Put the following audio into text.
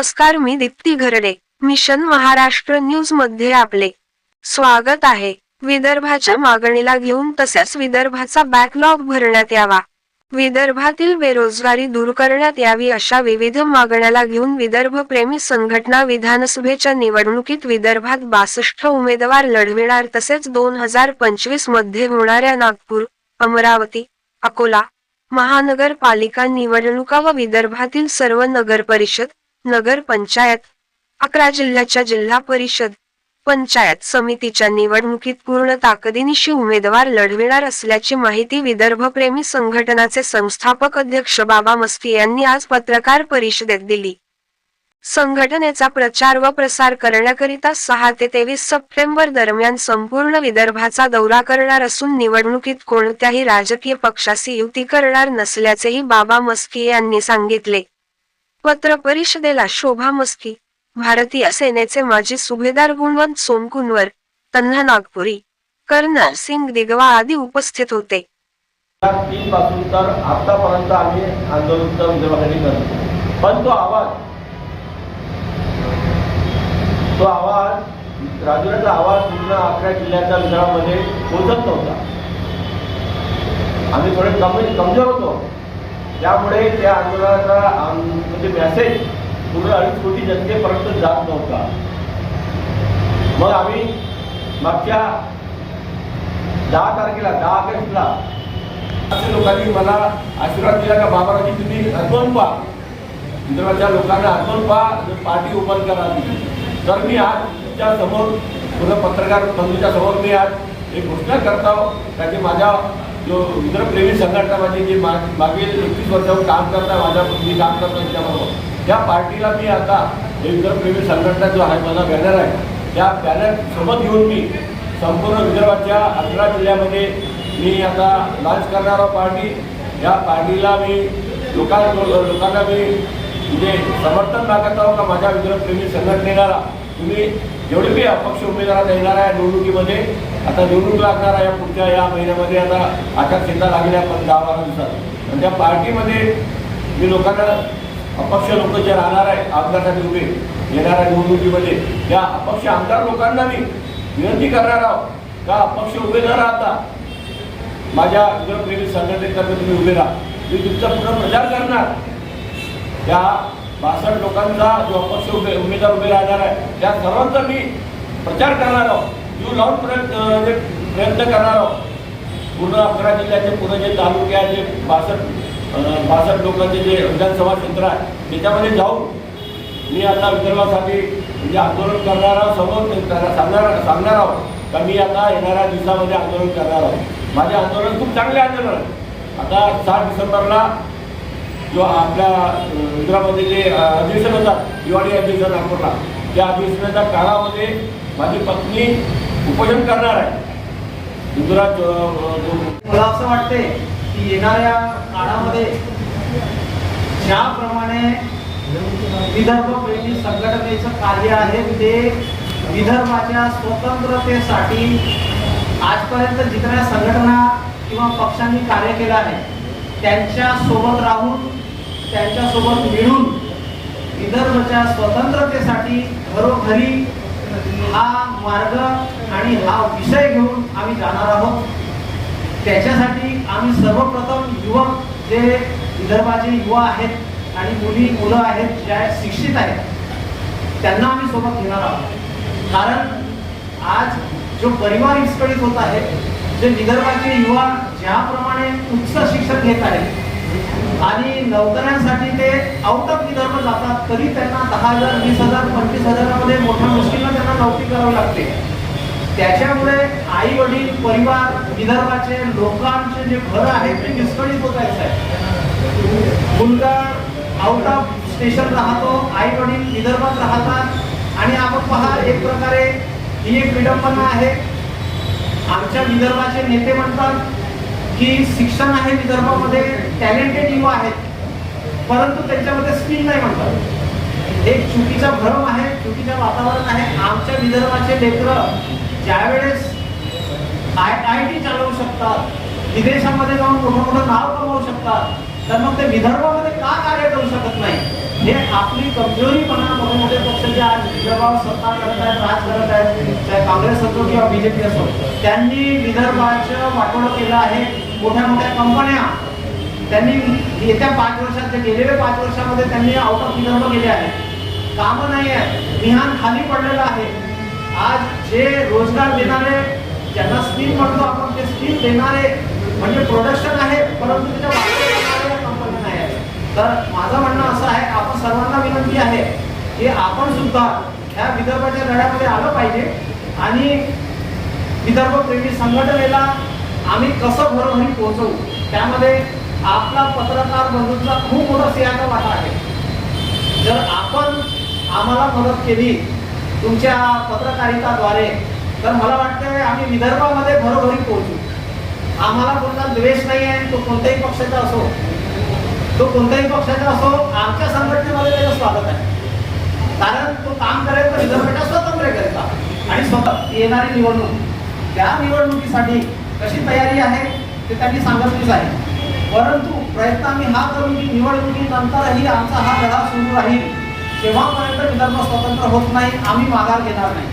नमस्कार मी दीप्ती घरडे मिशन महाराष्ट्र न्यूजमध्ये आपले स्वागत आहे. विदर्भाच्या मागणीला घेऊन तसेच विदर्भाचा बॅकलॉग भरण्यात यावा. विदर्भातील बेरोजगारी दूर करण्यात यावी अशा विविध मागण्याला घेऊन विदर्भ प्रेमी संघटना विधानसभेच्या निवडणुकीत विदर्भात बासष्ट उमेदवार लढविणार तसेच दोन हजार पंचवीसमध्ये होणाऱ्या नागपूर अमरावती अकोला महानगरपालिका निवडणुका व विदर्भातील सर्व नगर परिषद नगर पंचायत अकरा जिल्ह्याच्या जिल्हा परिषद पंचायत समितीच्या निवडणुकीत पूर्ण ताकदीनिशी उमेदवार लढविणार असल्याची माहिती विदर्भप्रेमी संघटनाचे संस्थापक अध्यक्ष बाबा मस्की यांनी आज पत्रकार परिषदेत दिली. संघटनेचा प्रचार व प्रसार करण्याकरिता सहा ते तेवीस सप्टेंबर दरम्यान संपूर्ण विदर्भाचा दौरा करणार असून निवडणुकीत कोणत्याही राजकीय पक्षाशी युती करणार नसल्याचेही बाबा मस्की यांनी सांगितले. पत्र परिषदेला शोभा मस्की भारतीय सेनेचे माजी सुभेदार गुणवंत सोमकुंवर तन्हा नागपुरी कर्नल सिंग दिगवा आदी उपस्थित होते. तीन पासून तर आतापर्यंत आम्ही आंदोलन तर विदर्भासाठी करतो. पण तो आवाज तो आवाज राजुराचा आवाज पूर्ण अकरा जिल्ह्याच्या विदर्भामध्ये पोहोचत नव्हता. आम्ही थोडे कमी कमजोर होतो. त्यामुळे त्या आंदोलनाचा म्हणजे मेसेज पूर्ण अडीच कोटी जनतेपर्यंत जात नव्हता. मग आम्ही मागच्या दहा तारखेला दहा ऑगस्टला असे लोकांनी मला आशीर्वाद दिला का बाबाजी तुम्ही आठवण पहा. विदर्भाच्या लोकांना आठवण पहा जर पार्टी ओपन करा तर मी आज तुमच्यासमोर पत्रकार बंधूच्या समोर मी आज एक घोषणा करता हो, का की माझ्या जो विदर्भप्रेमी संघटना माझी जी मा- मागील एकवीस वर्षाहून काम करता माझ्या मी काम करतो त्याच्याबरोबर त्या पार्टीला मी आता हे विदर्भप्रेमी संघटना जो आहे माझा बॅनर आहे त्या बॅनर सोबत घेऊन मी संपूर्ण विदर्भाच्या अकरा जिल्ह्यामध्ये मी आता लॉन्च करणार पार्टी या पार्टीला मी लोकां लोकांना मी म्हणजे समर्थन दाखवत आहो का माझ्या विदर्भप्रेमी संघटनेला? तुम्ही जेवढे बी अपक्ष उमेदवारात येणार आहे निवडणुकीमध्ये आता निवडणूक लागणार आहे पुढच्या या महिन्यामध्ये आता आचारसंहिता लागली लागल्या पण दहा बारा दिवसात. आणि त्या पार्टीमध्ये जे लोकांना अपक्ष लोक जे राहणार आहे आमदारसाठी उभे येणाऱ्या निवडणुकीमध्ये त्या अपक्ष आमदार लोकांना मी विनंती करणार आहोत का अपक्ष उभे न राहता माझ्या विदर्भप्रेमी संघटनेतर्फे तुम्ही उभे राहा. मी तुमचा पुन्हा प्रचार करणार. त्या बासष्ट लोकांचा जो अपक्ष उभे उमेदवार उभे राहणार आहे त्या सर्वांचा मी प्रचार करणार आहोत. जीव लावून प्रयत्न प्रयत्न करणार आहोत. पूर्ण अकरा जिल्ह्याचे पूर्ण जे तालुके आहेत जे बासष्ट बासष्ट लोकांचे जे विधानसभा क्षेत्र आहे त्याच्यामध्ये जाऊन मी आता विदर्भासाठी म्हणजे आंदोलन करणार आहोत समोर सांगणार सांगणार आहोत का मी आता येणाऱ्या दिवसामध्ये आंदोलन करणार आहोत. माझे आंदोलन खूप चांगले आंदोलन आहे. आता सात डिसेंबरला जो आपल्या अं, जे अधिवेशन होतात दिवाळी अधिवेशन नागपूरला त्या अधिवेशनाच्या काळामध्ये माझी पत्नी उपोषण करणार आहे. गुजरात मला असं वाटते की येणाऱ्या काळामध्ये ज्याप्रमाणे विदर्भ प्रेमी संघटनेचं कार्य आहे ते विदर्भाच्या स्वतंत्रतेसाठी आजपर्यंत जितक्या संघटना किंवा पक्षांनी कार्य केलं आहे त्यांच्यासोबत राहून त्यांच्यासोबत मिळून विदर्भच्या स्वतंत्रतेसाठी घरोघरी हा मार्ग आणि हा विषय घेऊन आम्ही जाणार आहोत. त्याच्यासाठी आम्ही सर्वप्रथम युवक जे विदर्भाचे युवा आहेत आणि मुली मुलं आहेत ज्या शिक्षित आहेत त्यांना आम्ही सोबत घेणार आहोत. कारण आज जो परिवार विस्कळीत होत आहे जे विदर्भाचे युवा ज्याप्रमाणे उच्च शिक्षण घेत आहेत आणि नोकऱ्यांसाठी ते आउट ऑफ विदर्भ जातात तरी त्यांना दहा हजार वीस हजार पंचवीस हजारामध्ये मोठ्या मुश्किलनं त्यांना नोकरी करावी लागते त्याच्यामुळे आई वडील परिवार विदर्भाचे लोकांचे जे घर आहेत ते विस्कळीत होत आहेत साहेब. मुलगा आउट ऑफ स्टेशन राहतो आई वडील विदर्भात राहतात आणि आपण पहा एक प्रकारे ही एक विडंबना आहे आमच्या विदर्भाचे नेते म्हणतात की शिक्षण आहे विदर्भामध्ये टॅलेंटेड युवा आहेत परंतु त्यांच्यामध्ये स्किल नाही म्हणतात. एक चुकीचा भ्रम आहे चुकीचं वातावरण आहे. आमच्या विदर्भाचे लेकरं ज्यावेळेस आय आय टी चालवू शकतात विदेशामध्ये जाऊन मोठं मोठं नाव कमवू शकतात तर मग ते विदर्भामध्ये का कार्य करू शकत नाही? हे आपली कमजोरीपणा मोठे मोठे पक्ष जे आज विदर्भावर सत्ता करत आहेत राज करत आहेत चाहे काँग्रेस असो किंवा बीजेपी असो त्यांनी विदर्भाचं वाटोळं केलं आहे. मोठ्या मोठ्या कंपन्या त्यांनी येत्या पाच वर्षात गेलेल्या पाच वर्षामध्ये त्यांनी आउट ऑफ विदर्भ गेले आहे कामं नाही आहे मिहान खाली पडलेलं आहे. आज जे रोजगार देणारे ज्यांना स्किल म्हणतो आपण ते स्किल देणारे म्हणजे प्रोडक्शन आहे परंतु त्याच्या कंपन्या नाही आहेत. तर माझं म्हणणं असं आहे आपण सर्वांना विनंती आहे की आपण सुद्धा ह्या विदर्भाच्या लढ्यामध्ये आलं पाहिजे आणि विदर्भ प्रेमी संघटनेला आम्ही कसं घरोघरी पोहोचवू? त्यामध्ये आपला पत्रकार बंधूंचा खूप मोठा सिंहाचा वाटा आहे. जर आपण आम्हाला मदत केली तुमच्या पत्रकारिताद्वारे तर मला वाटतं आम्ही विदर्भामध्ये घरोघरी पोहोचू. आम्हाला कोणता द्वेष नाही आहे तो कोणत्याही पक्षाचा असो. तो कोणत्याही पक्षाचा असो आमच्या संघटनेमध्ये त्याचं स्वागत आहे. कारण तो काम करेल तर विदर्भाच्या स्वतंत्र करता आणि स्वतः येणारी निवडणूक त्या निवडणुकीसाठी कशी तयारी आहे ते त्यांनी सांगितलीच आहे. परंतु प्रयत्न आम्ही हा करू की निवडणुकीनंतरही आमचा हा लढा सुरू राहील. तेव्हापर्यंत विदर्भ स्वतंत्र होत नाही आम्ही माघार घेणार नाही.